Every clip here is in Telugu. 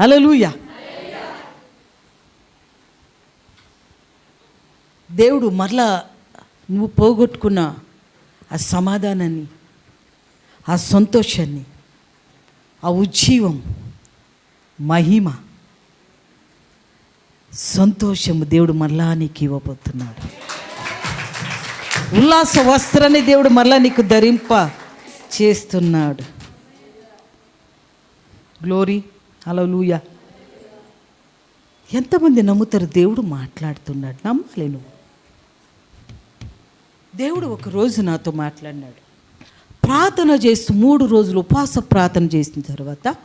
హల్లెలూయా. దేవుడు మరలా నువ్వు పోగొట్టుకున్న ఆ సమాధానాన్ని ఆ సంతోషాన్ని ఆ ఉజ్జీవం మహిమ సంతోషము దేవుడు మరలా నీకు ఇవ్వబోతున్నాడు. ఉల్లాస వస్త్రాన్ని దేవుడు మరలా నీకు ధరింప చేస్తున్నాడు గ్లోరీ హలో లూయ ఎంతమంది నమ్ముతారు దేవుడు మాట్లాడుతున్నాడు? నమ్మాలి నువ్వు. దేవుడు ఒక రోజు నాతో మాట్లాడినాడు. ప్రార్థన చేస్తూ మూడు రోజులు ఉపవాస ప్రార్థన చేసిన తర్వాత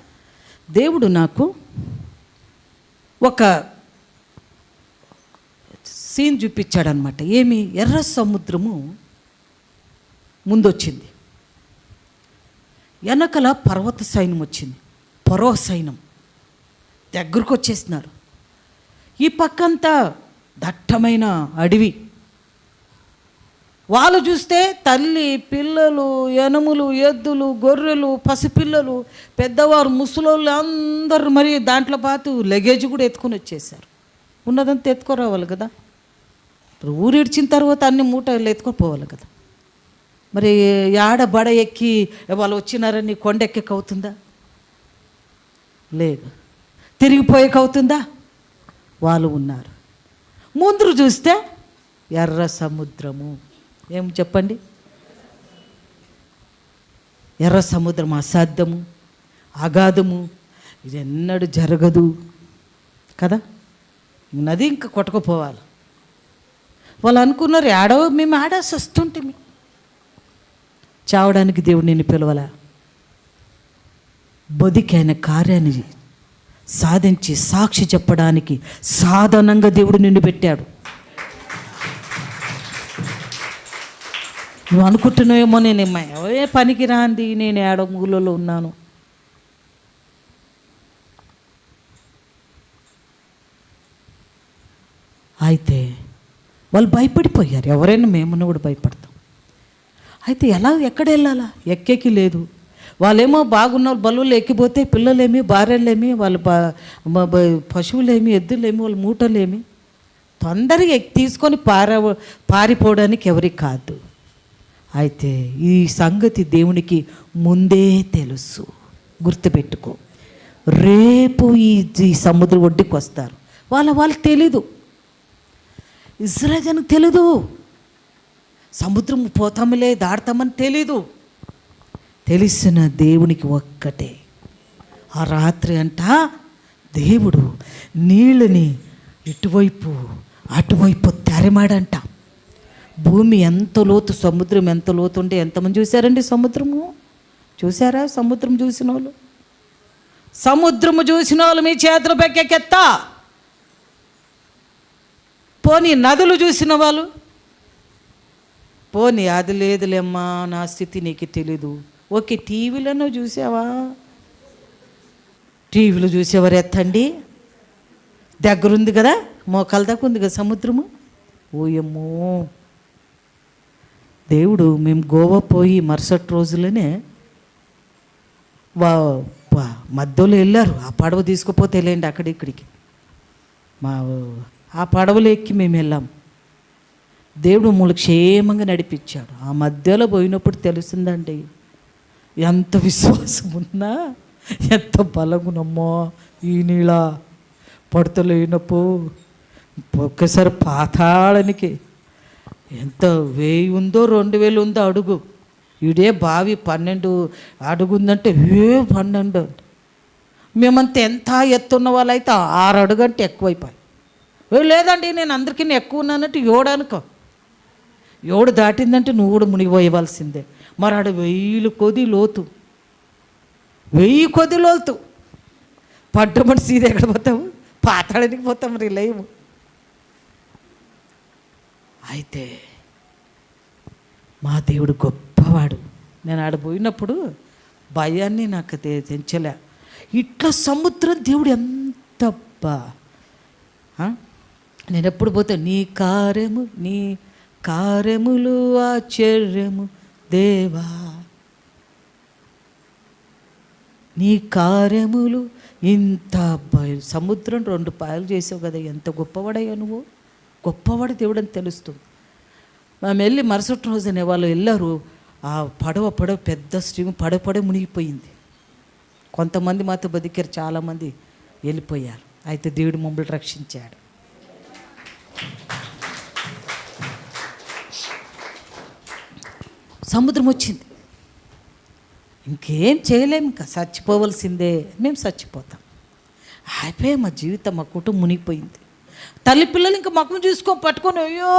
దేవుడు నాకు ఒక సీన్ చూపించాడనమాట ఏమి? ఎర్ర సముద్రము ముందొచ్చింది. వెనకల పర్వత సైన్యం వచ్చింది. పరో సైన్యం. దగ్గరకు వచ్చేస్తున్నారు ఈ పక్కంతా దట్టమైన అడవి. వాళ్ళు చూస్తే తల్లి పిల్లలు ఎనుములు ఎద్దులు గొర్రెలు పసిపిల్లలు పెద్దవారు ముసలోళ్ళు అందరూ మరి దాంట్లో పాటు లగేజ్ కూడా ఎత్తుకొని వచ్చేసారు ఉన్నదంతా ఎత్తుకోరావాలి కదా. ఇప్పుడు ఊరు తర్వాత అన్ని మూటలు ఎత్తుకొని పోవాలి కదా. మరి యాడ బడ ఎక్కి వాళ్ళు వచ్చినారని కొండ ఎక్కెక్క అవుతుందా? లేదు. తిరిగిపోయేకవుతుందా? వాళ్ళు ఉన్నారు. ముందు చూస్తే ఎర్ర సముద్రము. ఏం చెప్పండి? ఎర్ర సముద్రం అసాధ్యము అగాధము ఇది ఎన్నడూ జరగదు. కదా? నది ఇంకా కొట్టకపోవాలి. వాళ్ళు అనుకున్నారు ఆడవ మేము ఆడాల్సి వస్తుంటే చావడానికి దేవుడు నేను పిలవలా? బతికైన కార్యాన్ని సాధించి సాక్షి చెప్పడానికి సాధనంగా దేవుడు నిన్ను పెట్టాడు. నువ్వు అనుకుంటున్నావేమో నేను ఏ పనికి రాంది? నేను ఏడమూలలో ఉన్నాను? అయితే వాళ్ళు భయపడిపోయారు. ఎవరైనా మేమున్న కూడా భయపడతాం. అయితే ఎలా ఎక్కడ వెళ్ళాలా? ఎక్కేకి లేదు. వాళ్ళేమో బాగున్న వాళ్ళు బలువులు ఎక్కిపోతే పిల్లలేమి భార్యలేమి వాళ్ళ పశువులేమి ఎద్దులేమి వాళ్ళ మూటలేమి. తొందరగా ఎక్కి తీసుకొని పార పారిపోవడానికి ఎవరికి కాదు. అయితే ఈ సంగతి దేవునికి ముందే తెలుసు. గుర్తుపెట్టుకో. రేపు ఈ సముద్ర ఒడ్డుకి వస్తారు. వాళ్ళ వాళ్ళకి తెలీదు. ఇజ్రాయల్ తెలీదు. సముద్రం పోతాములే దాడతామని తెలీదు. తెలిసిన దేవునికి ఒక్కటే. ఆ రాత్రి అంట దేవుడు నీళ్ళని ఇటువైపు అటువైపు తెరమాడంట. భూమి ఎంత లోతు సముద్రం ఎంత లోతు ఉంటే ఎంతమంది చూశారండి సముద్రము? చూసారా సముద్రం చూసిన వాళ్ళు సముద్రము చూసిన వాళ్ళు మీ చేతులు పెక్కెత్తా పోనీ నదులు చూసిన వాళ్ళు? పోనీ అది లేదులేమ్మా నా స్థితి నీకు తెలీదు. ఓకే టీవీలోనూ చూసావా? టీవీలో చూసేవారు ఎత్తండి. దగ్గరుంది కదా మోకాల దాకా ఉంది కదా సముద్రము? ఓయమ్మో దేవుడు మేము గోవా పోయి మరుసటి రోజులనే వా మధ్యలో వెళ్ళారు. ఆ పడవ తీసుకుపోతే వెళ్ళండి అక్కడి ఇక్కడికి. మా ఆ పడవలో ఎక్కి మేము వెళ్ళాం. దేవుడు మమ్మల్ని క్షేమంగా నడిపించాడు. ఆ మధ్యలో పోయినప్పుడు తెలుస్తుందండి ఎంత విశ్వాసం ఉన్నా ఎంత బలమునమ్మో ఈ నీళ పడతలేనప్పు ఒక్కసారి పాతాళనికి ఎంత వెయ్యి ఉందో రెండు వేలు ఉందో అడుగు. ఇడే బావి పన్నెండు అడుగు ఉందంటే ఏ పన్నెండు? మేమంతా ఎంత ఎత్తున్న వాళ్ళైతే ఆరు అడుగు అంటే ఎక్కువైపోయి లేదండి నేను అందరికీ ఎక్కువ ఉన్నానంటే ఏడు అనుకో ఏడు దాటిందంటే నువ్వు కూడా మునిగిపోయవలసిందే. మరి ఆడ వెయ్యిలు కొది లోతు. వెయ్యి కొద్ది లోతు. పడ్డమని సీద ఎక్కడ పోతాము పాతాడానికి పోతాం రీ లేము అయితే మా దేవుడు గొప్పవాడు. నేను ఆడ పోయినప్పుడు భయాన్ని నాకు తెంచలే. ఇట్లా సముద్రం దేవుడు ఎంత నేను ఎప్పుడు పోతే? నీ కార్యము నీ కార్యములు ఆశ్చర్యము. దేవా నీ కార్యములు ఇంత సముద్రం రెండు పాయలు చేసావు కదా ఎంత గొప్పవాడయ్యా నువ్వు? గొప్పవాడు దేవుడు అని తెలుస్తుంది. మేము వెళ్ళి మరుసటి రోజునే వాళ్ళు వెళ్ళారు ఆ పడవ పడవ పెద్ద స్ట్రీమ్ పడవ పడవ మునిగిపోయింది. కొంతమంది మాతో బతికారు చాలామంది వెళ్ళిపోయారు. అయితే దేవుడు మమ్మల్ని రక్షించాడు. సముద్రం వచ్చింది. ఇంకేం చేయలేము ఇంకా చచ్చిపోవలసిందే. మేము చచ్చిపోతాం. అయిపోయా మా జీవితం మా కుటుంబం మునిగిపోయింది. తల్లి పిల్లలు ఇంకా మకం చూసుకొని పట్టుకొని అయ్యో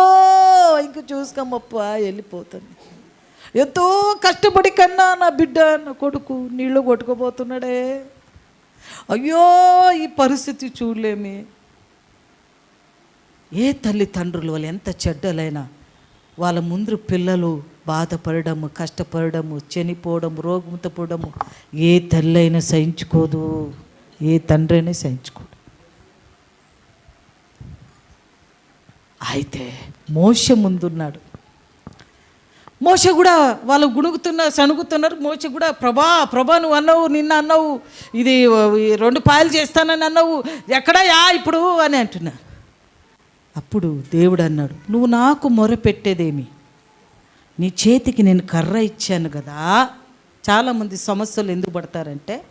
ఇంకా చూసుకోమప్ప వెళ్ళిపోతుంది. ఎంతో కష్టపడి కన్నా నా బిడ్డ నా కొడుకు నీళ్ళు కొట్టుకోబోతున్నాడే అయ్యో ఈ పరిస్థితి చూడలేమి. ఏ తల్లిదండ్రులు వాళ్ళు ఎంత చెడ్డలైనా వాళ్ళ ముందు పిల్లలు బాధపడము కష్టపడము చనిపోవడం రోగంతో పోవడము ఏ తల్లైనా సహించుకోదు ఏ తండ్రి అయినా సహించుకోడు. అయితే మోస ముందున్నాడు. మోస కూడా వాళ్ళు గుణుగుతున్న సణుగుతున్నారు. మోస కూడా ప్రభా ప్రభా నువ్వు అన్నావు నిన్న అన్నావు ఇది రెండు పాయలు చేస్తానని అన్నావు ఎక్కడయా ఇప్పుడు అని అంటున్నా అప్పుడు దేవుడు అన్నాడు నువ్వు నాకు మొరపెట్టేదేమి? నీ చేతికి నేను కర్ర ఇచ్చాను కదా. చాలామంది సమస్యలు ఎందుకు పడతారంటే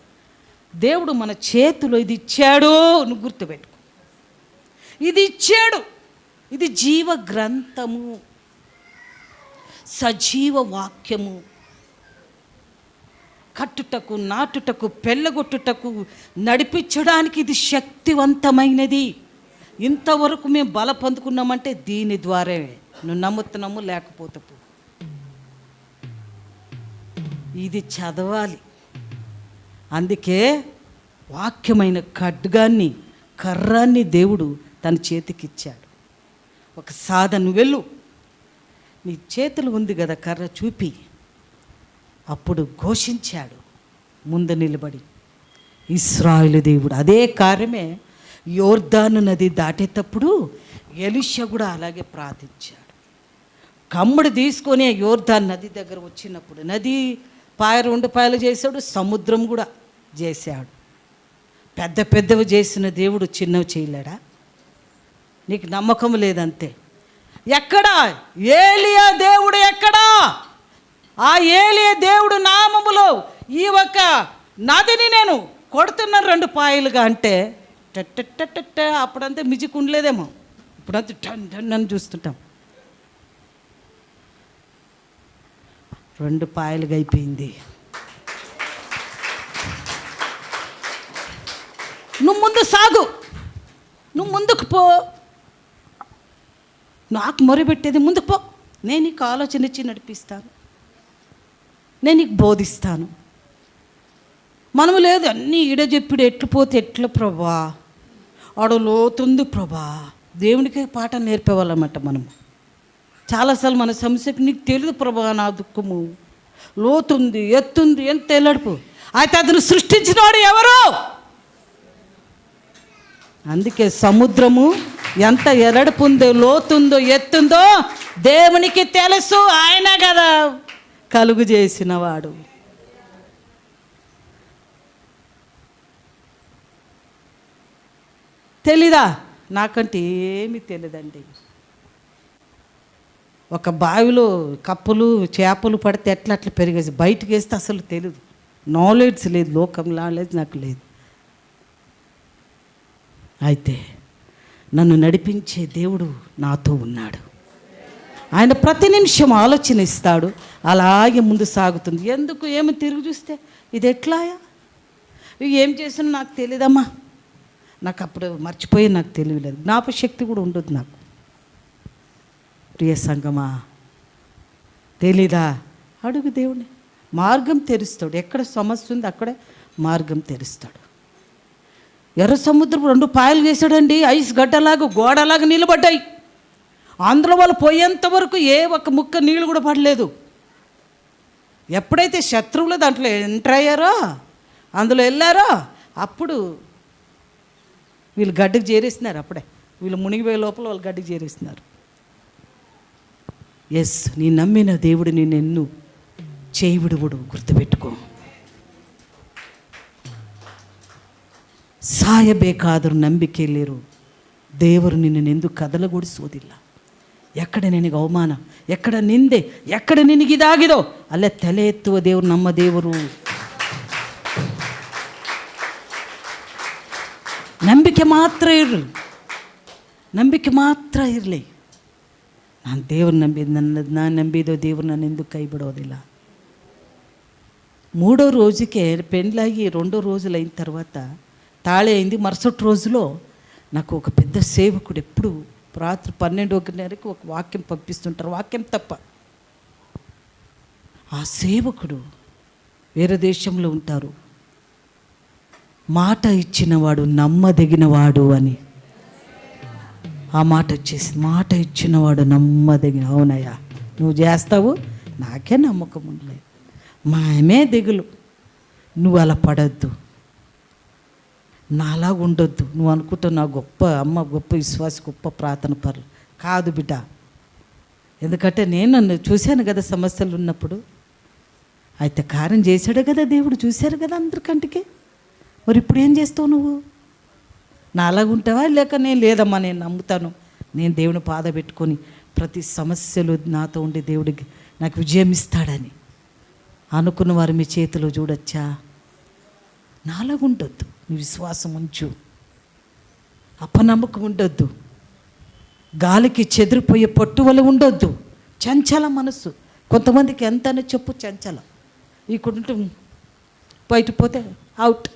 దేవుడు మన చేతిలో ఇది ఇచ్చాడు నువ్వు గుర్తుపెట్టుకో. ఇది ఇచ్చాడు. ఇది జీవ గ్రంథము. సజీవ వాక్యము. కట్టుటకు నాటుటకు పెళ్ళగొట్టుటకు నడిపించడానికి ఇది శక్తివంతమైనది. ఇంతవరకు మేము బల పొందుకున్నామంటే దీని ద్వారానే. నువ్వు నమ్ముతున్నాము లేకపోతే పో. ఇది చదవాలి. అందుకే వాక్యమైన ఖడ్గాన్ని కర్రాన్ని దేవుడు తన చేతికిచ్చాడు. ఒక సాధన వెళ్ళు. నీ చేతులు ఉంది కదా కర్ర చూపి. అప్పుడు ఘోషించాడు. ముందు నిలబడి. ఇస్రాయిలు దేవుడు అదే కార్యమే యోర్ధాను నది దాటేటప్పుడు ఎలిష కూడా అలాగే ప్రార్థించాడు. కమ్ముడు తీసుకొని యోర్ధాన్ యోర్దాన్ నది దగ్గర వచ్చినప్పుడు నది పాయ రెండు పాయలు చేశాడు సముద్రం కూడా చేశాడు. పెద్ద పెద్దవి చేసిన దేవుడు చిన్నవి చేయలేడా? నీకు నమ్మకం లేదంతే. ఎక్కడా? ఏలియా దేవుడు ఎక్కడా? ఆ ఏలియా దేవుడు నామములో ఈ ఒక్క నదిని నేను కొడుతున్న రెండు పాయలుగా అంటే టట్ట అప్పుడంతా మిజిక్ ఉండలేదేమో. ఇప్పుడంతా టన్ టన్ అని చూస్తుంటాం. రెండు పాయలుగా అయిపోయింది నువ్వు ముందు సాగు. నువ్వు ముందుకు పో. నాకు మొరబెట్టేది ముందుకు పో. నేను నీకు ఆలోచన ఇచ్చి నడిపిస్తాను. నేను నీకు బోధిస్తాను. మనము లేదు అన్నీ ఈడ చెప్పుడు ఎట్లు పోతే ఎట్ల ప్రభా? ఆడ లోతుంది ప్రభా. దేవునికి పాట నేర్పేవాళ్ళమాట మనము. చాలాసార్లు మన సమస్యకు నీకు తెలియదు ప్రభా నా దుఃఖము. లోతుంది ఎత్తుంది ఎంత తెల్లడుపు అయితే అతను సృష్టించినవాడు ఎవరు? అందుకే సముద్రము ఎంత ఎరడుపుందో లోతుందో ఎత్తుందో దేవునికి తెలుసు ఆయన కదా కలుగు చేసినవాడు. తెలీదా? నాకంటే ఏమీ తెలియదండి ఒక బావిలో కప్పులు చేపలు పడితే ఎట్లా అట్లా పెరిగేసి బయటకు వేస్తే అసలు తెలియదు నాలెడ్జ్ లేదు లోకం నాలెడ్జ్ నాకు లేదు. అయితే నన్ను నడిపించే దేవుడు నాతో ఉన్నాడు. ఆయన ప్రతి నిమిషం ఆలోచన ఇస్తాడు. అలాగే ముందు సాగుతుంది. ఎందుకు? ఏమి తిరిగి చూస్తే ఇది ఎట్లాయా? ఇవి ఏం చేసినా నాకు తెలియదమ్మా నాకు అప్పుడు మర్చిపోయి నాకు తెలియలేదు. జ్ఞాపశక్తి కూడా ఉండదు నాకు. ప్రియ సంగమా. తెలీదా? అడుగు దేవుని మార్గం తెరుస్తాడు. ఎక్కడ సమస్య ఉంది అక్కడే మార్గం తెరుస్తాడు. ఎర్ర సముద్రం రెండు పాయలు చేశాడండి. ఐస్ గడ్డలాగా గోడలాగా నిలబడ్డాయి. అందులో వాళ్ళు పోయేంత వరకు ఏ ఒక్క ముక్క నీళ్ళు కూడా పడలేదు. ఎప్పుడైతే శత్రువులు దాంట్లో ఎంటర్ అయ్యారో అందులో వెళ్ళారో అప్పుడు వీళ్ళు గడ్డకు చేరేస్తున్నారు అప్పుడే. వీళ్ళు మునిగిపోయే లోపల వాళ్ళు గడ్డకు చేరేస్తున్నారు ఎస్ నీ నమ్మిన దేవుడు నేను ఎన్ను చేయి విడువుడు గుర్తుపెట్టుకో ಸಾಯಬೇಕಾದರೂ ನಂಬಿಕೆ ಇಲ್ಲಿರು ದೇವರು ನಿನ್ನನ್ನು ಕದಲಗೊಳಿಸುವುದಿಲ್ಲ ಎಕ್ಕಡೆ ನಿನಗೆ ಅವಮಾನ ಎಕ್ಕಡೆ ನಿಂದೆ ಎಕ್ಕಡೆ ನಿನಗಿದಾಗಿದೋ ಅಲ್ಲೇ ತಲೆ ಎತ್ತುವ ದೇವರು ನಮ್ಮ ದೇವರು ನಂಬಿಕೆ ಮಾತ್ರ ಇರಲಿ ನಂಬಿಕೆ ಮಾತ್ರ ಇರಲಿ నన్ను దేవుని నమ్మేది నన్ను నా నమ్మేదో ದೇವ್ರು నన్ను ఎందుకు కైబడవదు ఇలా మూడో రోజుకే పెండ్లాగి రెండో రోజులు అయిన తర్వాత తాళే అయింది మరుసటి రోజులో నాకు ఒక పెద్ద సేవకుడు ఎప్పుడు రాత్రి పన్నెండు ఒక వాక్యం పంపిస్తుంటారు వాక్యం తప్ప ఆ సేవకుడు వేరే దేశంలో ఉంటారు మాట ఇచ్చినవాడు నమ్మదగినవాడు అని ఆ మాట వచ్చేసి మాట ఇచ్చినవాడు నమ్మదగిన అవునయ్యా నువ్వు చేస్తావు? నాకే నమ్మకం ఉండలేదు. మామే దిగులు. నువ్వు అలా పడద్దు. నాలా ఉండొద్దు. నువ్వు అనుకుంటున్నా నా గొప్ప అమ్మ గొప్ప విశ్వాస గొప్ప ప్రార్థన పరులు కాదు బిడ్డ. ఎందుకంటే నేను నన్ను చూశాను కదా సమస్యలు ఉన్నప్పుడు. అయితే కార్యం చేశాడు కదా దేవుడు చూశారు కదా అందరికంటికి మరి ఇప్పుడు ఏం చేస్తావు నువ్వు? నాలాగా ఉంటావా లేక నేను లేదమ్మా నేను నమ్ముతాను. నేను దేవుని పాద పెట్టుకొని ప్రతి సమస్యలు నాతో ఉండి దేవుడికి నాకు విజయం ఇస్తాడని అనుకున్న వారు మీ చేతిలో చూడొచ్చా? నాలాగా ఉండొద్దు నీ విశ్వాసం ఉంచు. అపనమ్మకం ఉండొద్దు. గాలికి చెదిరిపోయే పట్టు వల్ల ఉండొద్దు. చంచల మనసు కొంతమందికి ఎంతనే చెప్పు చంచల. ఇక్కడుంటే బయట పోతే అవుట్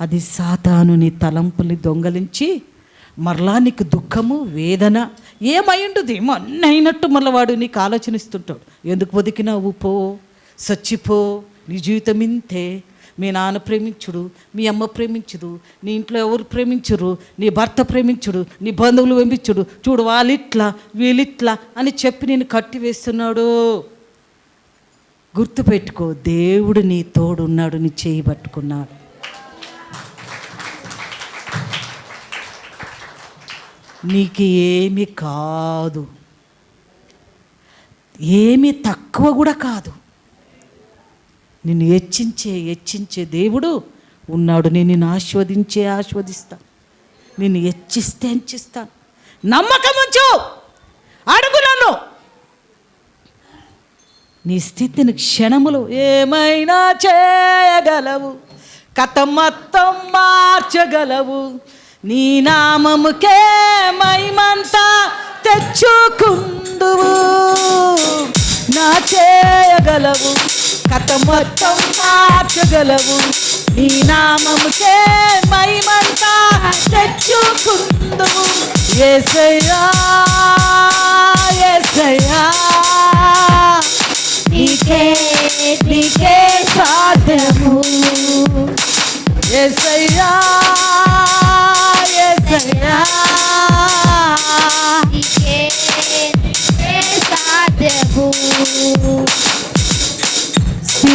అది సాతానుని తలంపుని దొంగలించి మరలా నీకు దుఃఖము వేదన ఏమైండుది? ఏమో అయినట్టు మళ్ళీ వాడు నీకు ఆలోచనిస్తుంటాడు. ఎందుకు బతికినావు? పో సచ్చిపో నీ జీవితం ఇంతే. మీ నాన్న ప్రేమించుడు మీ అమ్మ ప్రేమించుడు నీ ఇంట్లో ఎవరు ప్రేమించురు నీ భర్త ప్రేమించుడు నీ బంధువులు పంపించుడు చూడు వాళ్ళిట్లా వీళ్ళిట్లా అని చెప్పి నేను కట్టి వేస్తున్నాడు గుర్తుపెట్టుకో దేవుడు నీ తోడున్నాడు నీ చేయి పట్టుకున్నాడు. నీకు ఏమి కాదు. ఏమి తక్కువ కూడా కాదు. నిన్ను హెచ్చించే హెచ్చించే దేవుడు ఉన్నాడు. నేను నిన్ను ఆస్వాదించే ఆస్వాదిస్తా. నిన్ను హెచ్చిస్తే హెచ్చిస్తాను నమ్మకం ఉంచు. అడుగు నన్ను. నీ స్థితిని క్షణములు ఏమైనా చేయగలవు. కథ మొత్తం మార్చగలవు. నీ నామముకే మైమంతా తెచ్చుకుందువు. నా చేయగలవు కథ మొత్తం మార్చగలవు. నీ నామముకే మైమంతా తెచ్చుకుందువు. ఏసయ్యా ఏసయ్యా.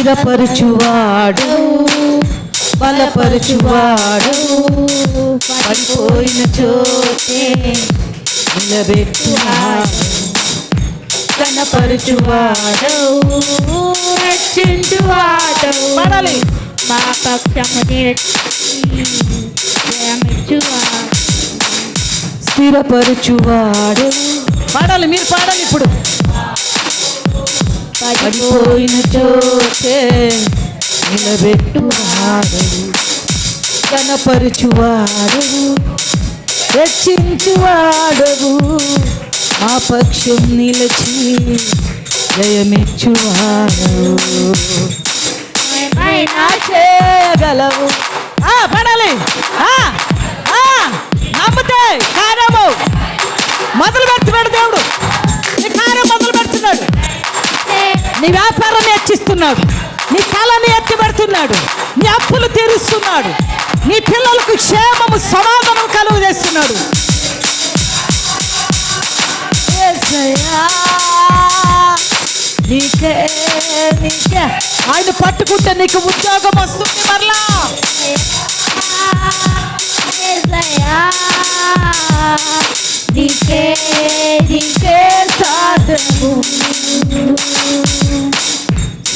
స్థిరపరచువాడు బలపరచువాడు పడిపోయిన చోటే నిలబెట్టువాడు కనపరచువాడు రక్షించువాడు. పడాలి. మా పక్షము స్థిరపరచువాడు పాడాలి మీరు పాడాలి ఇప్పుడు. పడిపోయిన చోటే నిలబెట్టువాడు కనపరచువాడు రక్షించువాడవు మా పక్షం నిలచి జయమిచ్చువాడు చేయగలవు. ఆ, పడాలి ఆ, ఆ, నమ్మితే కార్యము మొదలు పెడుతున్నాడు దేవుడు. నీ కార్యం మొదలు పెడుతున్నాడు. నీ వ్యాపారాన్ని హెచ్చిస్తున్నాడు. నీ కళని ఎత్తిపెడుతున్నాడు. నీ అప్పులు తీరుస్తున్నాడు. నీ పిల్లలకు క్షేమము సమాధానం కలుగు చేస్తున్నాడు. నీకే నీకే. ఆయన పట్టుకుంటే నీకు ఉద్యోగం వస్తుంది మరలా. నీకే నీకే.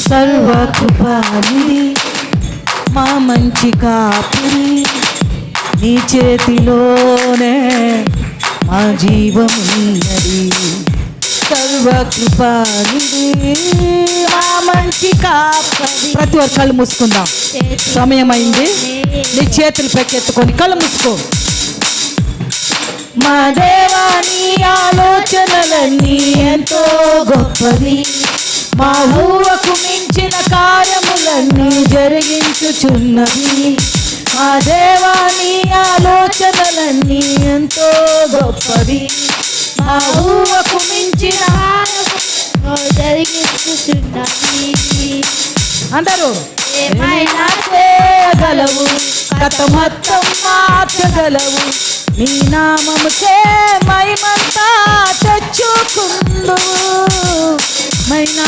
సాధము మా మంచి కాపురి నీ చేతిలోనే మా జీవమున్నది సర్వకృపానిది మా మంచి కాపురి. ప్రతి ఒక్క కళ్ళు మూసుకుందాం. సమయం అయింది నీ చేతులు పెక్కెత్తుకొని కళ్ళు మూసుకో. మా దేవాని ఆలోచనలన్నీ ఎంతో గొప్పది మా ఊహకు మించిన కార్యములన్నీ జరిగించుచున్నవి. మా దేవాని ఆలోచనలన్నీ ఎంతో గొప్పవి. మా ఊహకు మించిన జరిగిస్తున్నది అందరూ ఏమైనా చేయగలవు? కథ మొత్తం మార్చగలవు? నీ నామముకే మహిమంతా తెచ్చుకుందు. మైనా.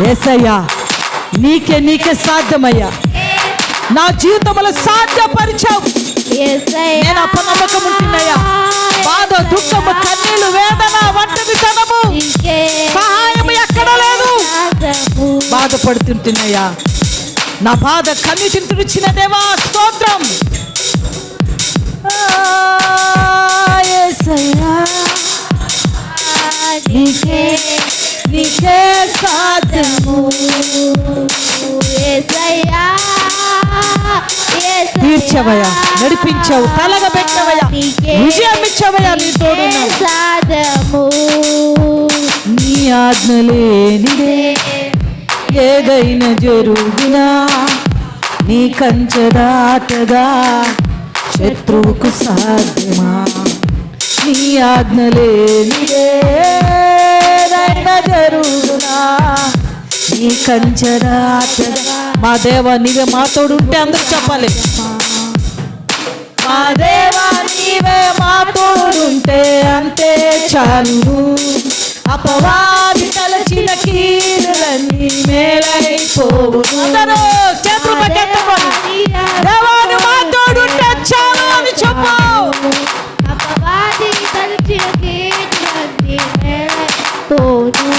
యేసయ్యా, నీకే నీకే సాధ్యమయ్యా. నా జీవితంలో సాధ్యపరిచావు. నేను అపనమ్మకం ఉంటున్నాయా బాధ దుఃఖము కన్నీళ్ళు వేదన వంటిది తనము సహాయం ఎక్కడ లేదు. బాధపడుతుంటున్నాయా నా బాధ కన్నీటిని తుడిచిన దేవా స్తోత్రం. నీకే నీకే సాధ్యము. తీర్చవయ్యా నడిపించావు తలగా పెట్టవయ్యా విజయం ఇచ్చవయ్యా నీ తోడున్నావు. సాధము నీ ఆజ్ఞ లేనిదే ఏదైనా జరుగునా? నీ కంచె శత్రువుకు సాధ్యమా? నీ ఆజ్ఞ లేనిదే ఏదైనా జరుగునా? నీ కంచె మా దేవ నీవే మాతోడు ఉంటే అందరూ చెప్పాలి. మా దేవా నీవే మా తోడుంటే అంతే చాలు. అపవాది తలచిన కీడులన్నీ మేలైపోవు. అందరూ చేతులు పైకెత్తుకొని, దేవా నువ్వు మా తోడుంటే చాలు అని చెప్పు. అపవాది తలచిన కీడులన్నీ మేలైపోను.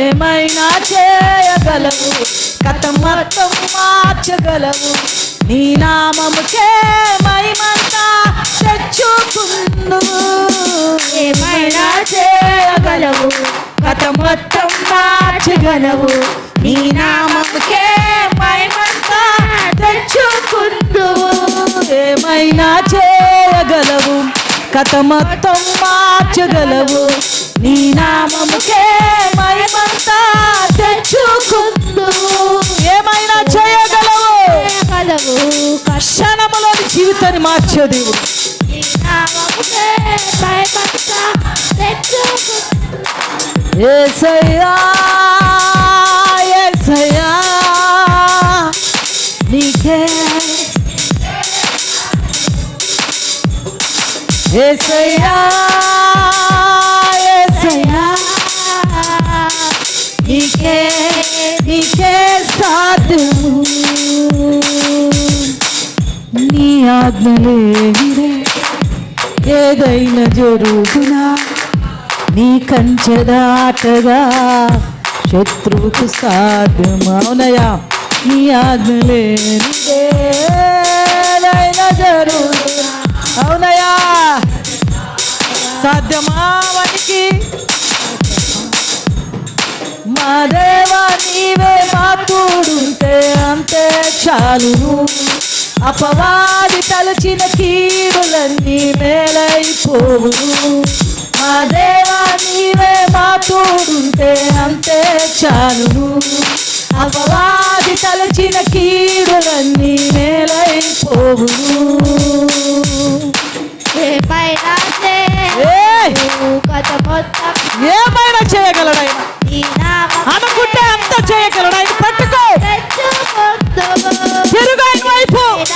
ఏమైనా చేయగలవు? కథ మొత్తం మార్చగలవు. నీ నామముకే మహిమంతా తెచ్చుకుందు ఏమైనా చేయగలవు? కథ మొత్తం మార్చగలవు. నీ నామముకే మహిమంతా తెచ్చుకుందు ఏమైనా చేయగలవు? కథ మొత్తం మార్చగలవు. నీ నామముకే దేవుడు. ఏసయ్యా. ఏదైనా జరుగునా? నీ కంచెదాటగా శత్రువుకు సాధ్యమవునయా నీ ఆజ్ఞలేనిదే ఏదైనా జరుగునా? అవునయా సాధ్యమా వానికి? మా దేవా నీవే మాతోడుంటే అంతే చాలు అపవాది తలచిన కీడులన్నీ మేలైపోవు. మా దేవా నీవే మా తోడుంటే అంతే చాలు. అపవాది తలచిన కీడులన్నీ మేలైపోవు. ఏమైనా ఏమైనా చేయగలడు ఆయన? నీ నామముకే అనుకుంటే అంత చేయగలడు ఆయన. పట్టుకో. తిరుగు ఆయన వైపు.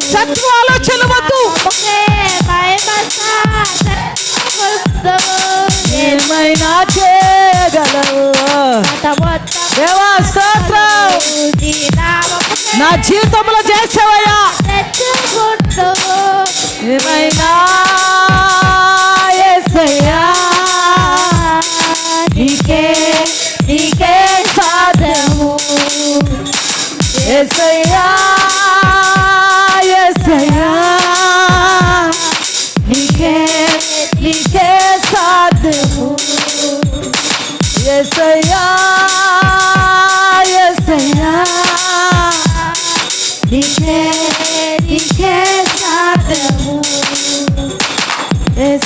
శత్రు ఆలోచన వద్దు. ఏమైనా చేయగలవు? నా జీవితంలో చేసావయ్యా.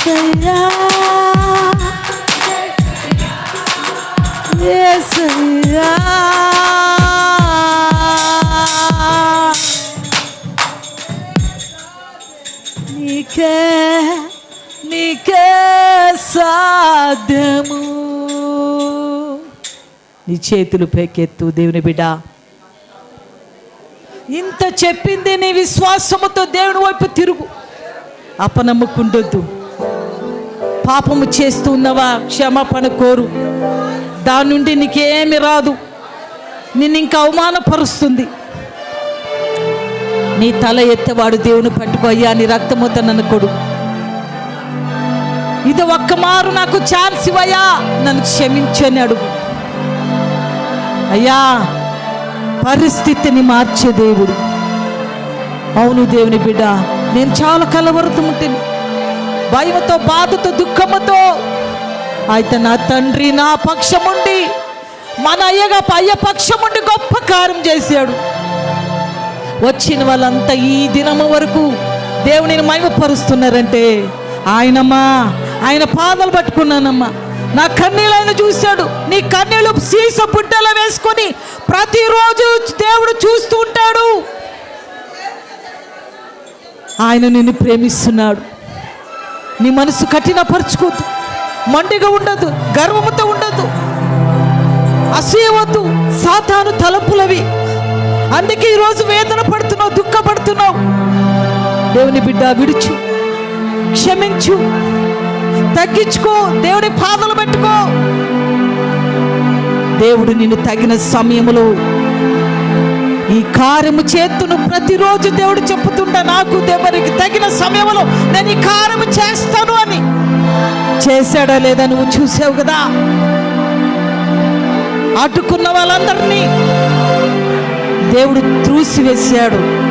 యేసయ్యా యేసయ్యా నీకే నీకే సాధ్యము. నీ చేతులు పైకెత్తు దేవుని బిడ్డ. ఇంత చెప్పింది నీ విశ్వాసముతో దేవుని వైపు తిరుగు. అపనమ్ముకుండొద్దు. పాపము చేస్తూ ఉన్నవా? క్షమాపణ కోరు. దాని నుండి నీకేమి రాదు. నిన్ను ఇంకా అవమానపరుస్తుంది. నీ తల ఎత్తేవాడు దేవుని పట్టుకోయ్యా నీ రక్తముత నన్ను కొడు. ఇది ఒక్క మారు నాకు ఛాన్స్ ఇవ్వయా నన్ను క్షమించని అడుగు. అయ్యా పరిస్థితిని మార్చే దేవుడు. అవును దేవుని బిడ్డ నేను చాలా కలవరుతుంటేని భయంతో బాధతో దుఃఖముతో. అయితే నా తండ్రి నా పక్షముండి మన అయ్యగా అయ్య పక్షముండి గొప్ప కార్యం చేశాడు. వచ్చిన వాళ్ళంతా ఈ దినము వరకు దేవుని మహిమపరుస్తున్నారంటే ఆయనమ్మా ఆయన పాదాలు పట్టుకున్నానమ్మా. నా కన్నీళ్ళు ఆయన చూశాడు. నీ కన్నీళ్ళు సీస బుడ్డలో వేసుకొని ప్రతిరోజు దేవుడు చూస్తూ ఉంటాడు. ఆయన నిన్ను ప్రేమిస్తున్నాడు. నీ మనసు కఠినపరచుకోద్దు మండిగా ఉండదు గర్వముతో ఉండదు అసూయవద్దు సాతాను తలపులవి. అందుకే ఈరోజు వేదన పడుతున్నావు దుఃఖపడుతున్నావు. దేవుని బిడ్డ విడుచు క్షమించు తగ్గించుకో దేవుని పాదలు పెట్టుకో. దేవుడు నిన్ను తగిన సమయంలో కార్యము చేతును ప్రతిరోజు దేవుడు చెప్పుతుంటా నాకు దేవునికి తగిన సమయంలో నేను ఈ కార్యము చేస్తాను అని. చేశాడా లేదా నువ్వు చూసావు కదా. అడ్డుకున్న వాళ్ళందరినీ దేవుడు త్రూసివేశాడు.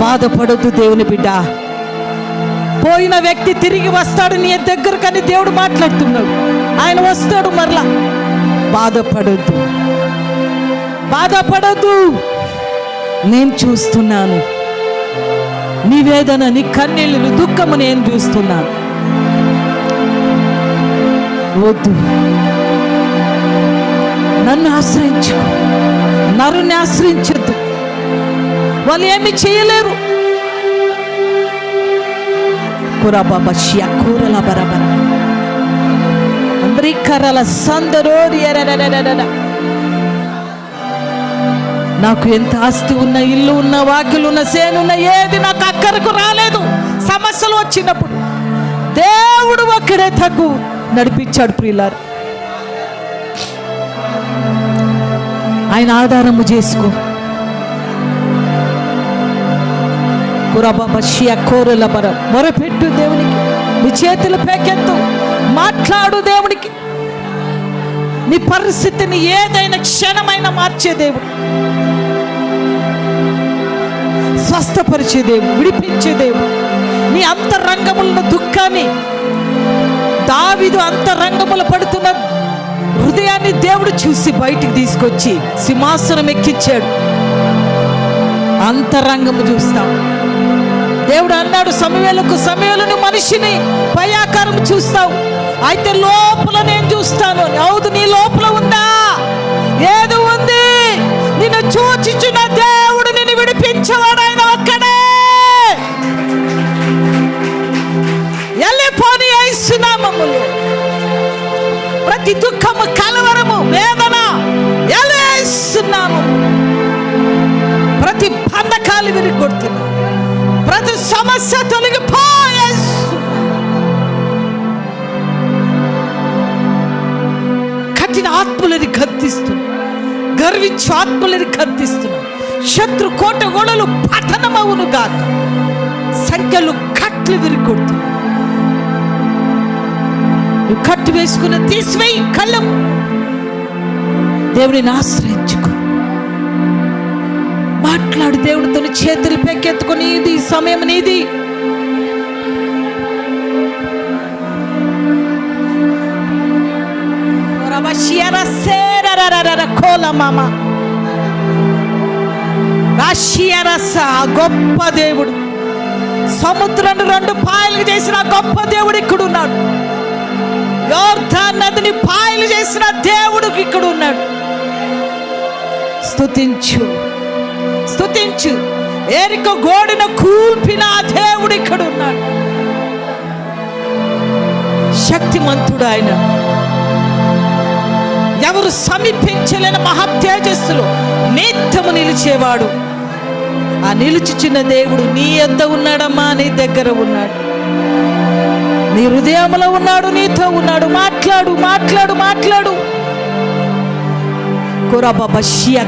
బాధపడొద్దు దేవుని బిడ్డ. పోయిన వ్యక్తి తిరిగి వస్తాడు నీ దగ్గర కానీ దేవుడు మాట్లాడుతున్నాడు. ఆయన వస్తాడు మరలా. బాధపడొద్దు. బాధపడదు నేను చూస్తున్నాను. నీ వేదన నీ కన్నీళ్ళు దుఃఖము నేను చూస్తున్నాను. వద్దు. నన్ను ఆశ్రయించు నరుని ఆశ్రయించద్దు. వాళ్ళు ఏమి చేయలేరు. కురబాబా కూరల బరబర అందరి కర్రల సందరోరి నాకు ఎంత ఆస్తి ఉన్న ఇల్లు ఉన్న వాకిలు ఉన్న సేనున్న ఏది నాకు అక్కరకు రాలేదు. సమస్యలు వచ్చినప్పుడు దేవుడు ఒక్కడే తగ్గు నడిపించాడు ప్రియులారు. ఆయన ఆధారము చేసుకో. కురబాబా షియా బర మొరపెట్టు దేవునికి. నీ చేతులు పేకెత్తు. మాట్లాడు దేవునికి. నీ పరిస్థితిని ఏదైనా క్షణమైనా మార్చే దేవుడు. స్వస్థపరిచే దేవుడు విడిపించే దేవుడు. నీ అంతరంగములను దుఃఖాన్ని దావిదు అంతరంగముల పడుతున్న హృదయాన్ని దేవుడు చూసి బయటికి తీసుకొచ్చి సింహాసనం ఎక్కించాడు. అంతరంగము చూస్తాం. దేవుడు అన్నాడు సమయాలకు సమయాలను మనిషిని పై ఆకారం చూస్తావు. అయితే లోపల నేను చూస్తాను. అవుదు అవును నీ లోపల ఉందా? ఏది ఉంది? నిన్ను చూచిచున్న ఇచ్చేవాడు ఆయన ఒక్కడే. ఎల్లిపోని ఐసునామములు ప్రతి దుఃఖము కలవరము వేదన ఎలేస్తున్నాము ప్రతి బంధకాలు విరిగొడుతున్నాము ప్రతి సమస్య తొలగిపోయేస్తున్నాము కఠిన ఆత్మలని గద్దిస్తున్నాం. గర్వించు ఆత్మలని కత్తిస్తున్నాం శత్రు కోట గోడలు పతనమవును గాక. సంఖ్యలు కట్లు విరిగొడుతు కట్టు వేసుకుని తీసివేయి కళ్ళం. దేవుడిని ఆశ్రయించుకో. మాట్లాడు దేవుడితో చేతులు పెక్కెత్తుకొని ఇది సమయం నీది. కోల మామ. రాశియరస గొప్ప దేవుడు. సముద్రాన్ని రెండు పాయలు చేసిన గొప్ప దేవుడు ఇక్కడ ఉన్నాడు యోర్ధాన్ నదిని పాయలు చేసిన దేవుడు ఇక్కడ ఉన్నాడు స్తుతించు స్తుతించు. ఏరిక గోడిన కూల్పిన దేవుడు ఇక్కడ ఉన్నాడు శక్తిమంతుడు ఆయన. ఎవరు సమీపించలేని మహా తేజస్సులో నిత్యము నిలిచేవాడు. ఆ నిలుచుచున్న దేవుడు నీ ఎంత ఉన్నాడమ్మా నీ దగ్గర ఉన్నాడు. నీ హృదయంలో ఉన్నాడు నీతో ఉన్నాడు. మాట్లాడు మాట్లాడు మాట్లాడు. కొరబాబా షియా